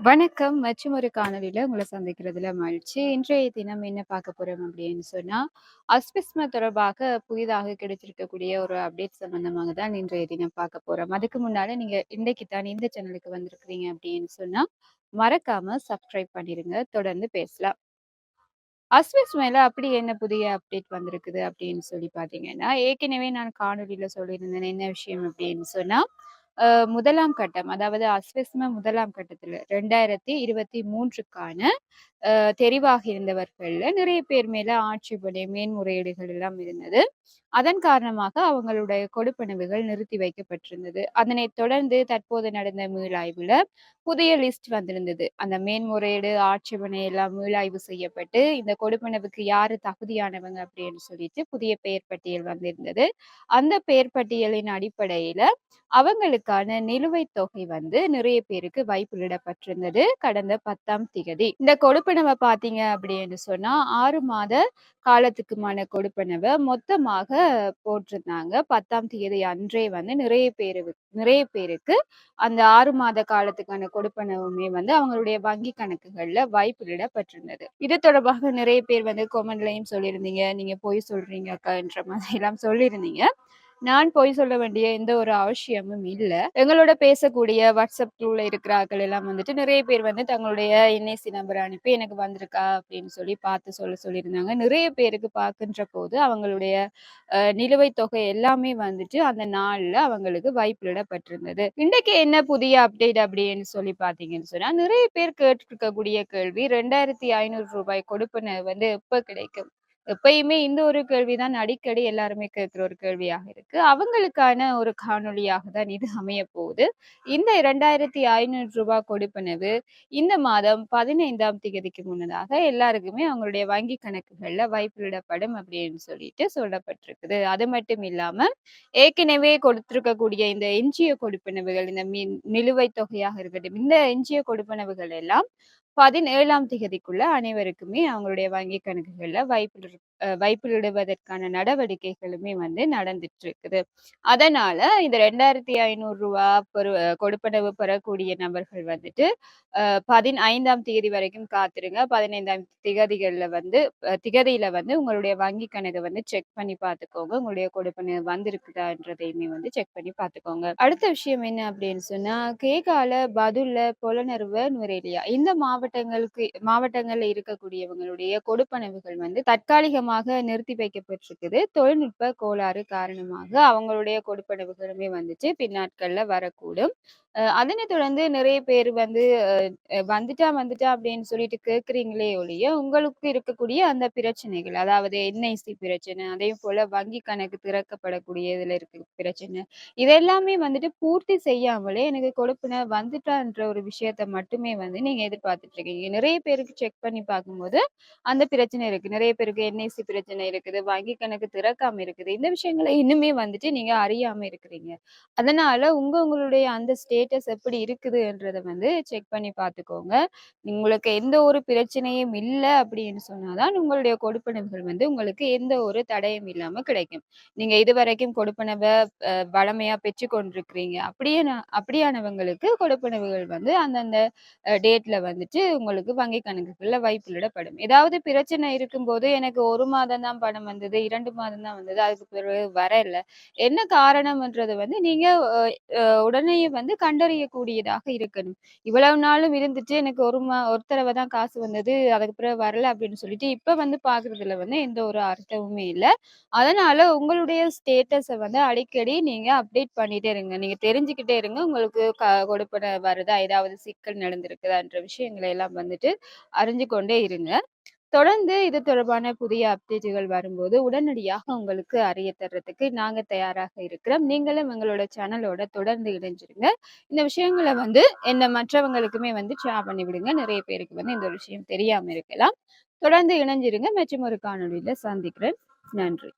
வணக்கம். மற்றும் ஒரு காணொலியில உங்களை சந்திக்கிறதுல மகிழ்ச்சி. இன்றைய தினம் என்ன பார்க்க போறோம் அப்படின்னு சொன்னா அஸ்பிஸ்ம தொடர்பாக புதிதாக கிடைச்சிருக்கக்கூடிய ஒரு அப்டேட் சம்பந்தமாக தான் இன்றைய தினம் பார்க்க போறோம். அதுக்கு முன்னால நீங்க இன்றைக்கு தான் இந்த சேனலுக்கு வந்திருக்கிறீங்க அப்படின்னு சொன்னா மறக்காம சப்ஸ்கிரைப் பண்ணிருங்க. தொடர்ந்து பேசலாம். அஸ்விஸ் மேல அப்படி என்ன புதிய அப்டேட் வந்திருக்குது அப்படின்னு சொல்லி பாத்தீங்கன்னா ஏற்கனவே நான் காணொலியில சொல்லியிருந்தேன் என்ன விஷயம் அப்படின்னு சொன்னா முதலாம் கட்டம் அதாவது அஸ்வஸ்ம முதலாம் கட்டத்துல ரெண்டாயிரத்தி இருபத்தி மூன்றுக்கான தெரிவாக இருந்தவர்கள்ல நிறைய பேர் மேல ஆட்சேபனை மேன்முறையீடுகள் எல்லாம் இருந்தது. அதன் காரணமாக அவங்களுடைய கொடுப்பனவுகள் நிறுத்தி வைக்கப்பட்டிருந்தது. அதனைத் தொடர்ந்து தற்போது நடந்த மீளாய்வுல புதிய லிஸ்ட் வந்திருந்தது. அந்த மேன்முறையீடு ஆட்சேபனை எல்லாம் மீளாய்வு செய்யப்பட்டு இந்த கொடுப்பனவுக்கு யாரு தகுதியானவங்க அப்படின்னு சொல்லிட்டு புதிய பெயர் பட்டியல் வந்திருந்தது. அந்த பெயர் பட்டியலின் அடிப்படையில அவங்களுக்கான நிலுவைத் தொகை வந்து நிறைய பேருக்கு வைப்பிலிடப்பட்டிருந்தது கடந்த பத்தாம் திகதி. இந்த கொடுப்பனவை பாத்தீங்க அப்படின்னு சொன்னா ஆறு மாத காலத்துக்குமான கொடுப்பனவை மொத்தமாக போட்டிருந்தாங்க. பத்தாம் தேதி அன்றே வந்து நிறைய பேரு நிறைய பேருக்கு அந்த ஆறு மாத காலத்துக்கான கொடுப்பனவுமே வந்து அவங்களுடைய வங்கி கணக்குகள்ல வைப்பிலிடப்பட்டிருந்தது இது தொடர்பாக நிறைய பேர் வந்து கொமெண்ட்லயும் சொல்லியிருந்தீங்க. நீங்க போய் சொல்றீங்க அக்கான்ற மாதிரி எல்லாம் சொல்லியிருந்தீங்க. நான் பொய் சொல்ல வேண்டிய எந்த ஒரு அவசியமும் இல்லை. எங்களோட பேசக்கூடிய வாட்ஸ்அப் குரூப்ல இருக்கிறார்கள் எல்லாம் வந்துட்டு நிறைய பேர் வந்து தங்களுடைய என்ஐசி நம்பர் அனுப்பி எனக்கு வந்திருக்கா அப்படின்னு சொல்லி பார்த்து சொல்ல சொல்லியிருந்தாங்க. நிறைய பேருக்கு பார்க்கின்ற போது அவங்களுடைய நிலுவைத் தொகை எல்லாமே வந்துட்டு அந்த நாளில் அவங்களுக்கு வைப்பிலிடப்பட்டிருந்தது. இன்றைக்கு என்ன புதிய அப்டேட் அப்படின்னு சொல்லி பார்த்தீங்கன்னு சொன்னால் நிறைய பேர் கேட்டிருக்கக்கூடிய கேள்வி ரெண்டாயிரத்தி ஐநூறு ரூபாய் கொடுப்பன வந்து எப்போ கிடைக்கும்? எப்பயுமே இந்த ஒரு கேள்விதான் அடிக்கடி எல்லாருமே கேட்கிற ஒரு கேள்வியாக இருக்கு. அவங்களுக்கான ஒரு காணொளியாக தான் இது அமைய போகுது. இந்த இரண்டாயிரத்தி ஐநூறு ரூபாய் கொடுப்பனவு இந்த மாதம் பதினைந்தாம் தேதிக்கு முன்னதாக எல்லாருக்குமே அவங்களுடைய வங்கி கணக்குகள்ல வைப்பிலிடப்படும் அப்படின்னு சொல்லிட்டு சொல்லப்பட்டிருக்குது. அது மட்டும் இல்லாம ஏற்கனவே கொடுத்திருக்கக்கூடிய இந்த எஞ்சிய கொடுப்பனவுகள் இந்த மீன் நிலுவைத் தொகையாக இருக்கட்டும் இந்த எஞ்சிய கொடுப்பனவுகள் எல்லாம் பதினேழாம் தேதிக்குள்ள அனைவருக்குமே அவங்களுடைய வங்கி கணக்குகள்ல வைப்பில் வைப்பிலிடுவதற்கான நடவடிக்கைகளுமே வந்து நடந்துட்டு இருக்குது அதனால இந்த ரெண்டாயிரத்தி ஐநூறு ரூபா பெரு கொடுப்பனவு பெறக்கூடிய நபர்கள் வந்துட்டு அஹ் பதினைந்தாம் தேதி வரைக்கும் காத்திருங்க. பதினைந்தாம் திகதிகள்ல வந்து திகதியில வந்து உங்களுடைய வங்கி கணக்கை வந்து செக் பண்ணி பார்த்துக்கோங்க உங்களுடைய கொடுப்பனவு வந்திருக்குதான்றதையுமே வந்து செக் பண்ணி பார்த்துக்கோங்க அடுத்த விஷயம் என்ன அப்படின்னு சொன்னா கேகால பதுல்ல பொலனறுவ நுரேலியா இந்த மாவட்டங்களுக்கு மாவட்டங்கள்ல இருக்கக்கூடியவங்களுடைய கொடுப்பனவுகள் வந்து தற்காலிகமாக நிறுத்தி வைக்கப்பட்டிருக்குது. தொழில்நுட்ப கோளாறு காரணமாக அவங்களுடைய கொடுப்பனவுகளுமே வந்துச்சு. பின்னாட்கள்ல வரக்கூடும். அதனை தொடர்ந்து நிறைய பேர் வந்து வந்துட்டா வந்துட்டா அப்படின்னு சொல்லிட்டு கேட்குறீங்களே ஒழிய உங்களுக்கு இருக்கக்கூடிய அந்த பிரச்சனைகள் அதாவது என்ஐசி பிரச்சனை அதே போல வங்கி கணக்கு திறக்கப்படக்கூடிய இதுல இருக்க பிரச்சனை இதெல்லாமே வந்துட்டு பூர்த்தி செய்யாமலே எனக்கு கொடுப்பின வந்துட்டான்ற ஒரு விஷயத்த மட்டுமே வந்து நீங்க எதிர்பார்த்துட்டு இருக்கீங்க. நிறைய பேருக்கு செக் பண்ணி பார்க்கும்போது அந்த பிரச்சனை இருக்கு. நிறைய பேருக்கு என்ஐசி பிரச்சனை இருக்குது வங்கி கணக்கு திறக்காம இருக்குது. இந்த விஷயங்களை இன்னுமே வந்துட்டு நீங்க அறியாம இருக்கிறீங்க. அதனால உங்க உங்களுடைய அந்த ஸ்டே ஸ்டேட்டஸ் எப்படி இருக்குதுன்றதை வந்து செக் பண்ணி பார்த்துக்கோங்க. உங்களுக்கு எந்த ஒரு பிரச்சனையும் இல்லை அப்படின்னு சொன்னாதான் உங்களுடைய கொடுப்பனவுகள் வந்து உங்களுக்கு எந்த ஒரு தடையும் இல்லாம கிடைக்கும். நீங்க இதுவரைக்கும் கொடுப்பனவை அஹ், பெற்று கொண்டிருக்கிறீங்க அப்படியே அப்படியானவங்களுக்கு கொடுப்பனவுகள் வந்து அந்தந்த டேட்ல வந்துட்டு உங்களுக்கு வங்கி கணக்குகளில் வைப்பிலிடப்படும். ஏதாவது பிரச்சனை இருக்கும்போது எனக்கு ஒரு மாதம் தான் பணம் வந்தது இரண்டு மாதம் தான் வந்தது அதுக்கு பிறகு வரல. என்ன காரணம்ன்றது வந்து நீங்க உடனே வந்து கண்டறியக்கூடியதாக இருக்கணும். இவ்வளவு நாளும் இருந்துட்டு எனக்கு ஒரு மா ஒரு தடவை தான் காசு வந்தது அதுக்கு பிறகு வரல அப்படின்னு சொல்லிட்டு இப்ப வந்து பாக்குறதுல வந்து எந்த ஒரு அர்த்தமுமே இல்லை. அதனால உங்களுடைய ஸ்டேட்டஸை வந்து அடிக்கடி நீங்க அப்டேட் பண்ணிட்டே இருங்க. நீங்க தெரிஞ்சுக்கிட்டே இருங்க. உங்களுக்கு க கொடுப்பன வருதா? ஏதாவது சிக்கல் நடந்திருக்குதான்ற விஷயங்களை எல்லாம் வந்துட்டு அறிஞ்சு கொண்டே இருங்க. தொடர்ந்து இது தொடர்பான புதிய அப்டேட்டுகள் வரும்போது உடனடியாக உங்களுக்கு அறிய தர்றதுக்கு நாங்கள் தயாராக இருக்கிறோம். நீங்களும் எங்களோட சேனலோட தொடர்ந்து இணைஞ்சிருங்க. இந்த விஷயங்களை வந்து என்ன மற்றவங்களுக்குமே வந்து ஷேர் பண்ணி விடுங்க. நிறைய பேருக்கு வந்து இந்த ஒரு விஷயம் தெரியாமல் இருக்கலாம். தொடர்ந்து இணைஞ்சிருங்க. மற்றும் ஒரு காணொலியில் சந்திக்கிறேன். நன்றி.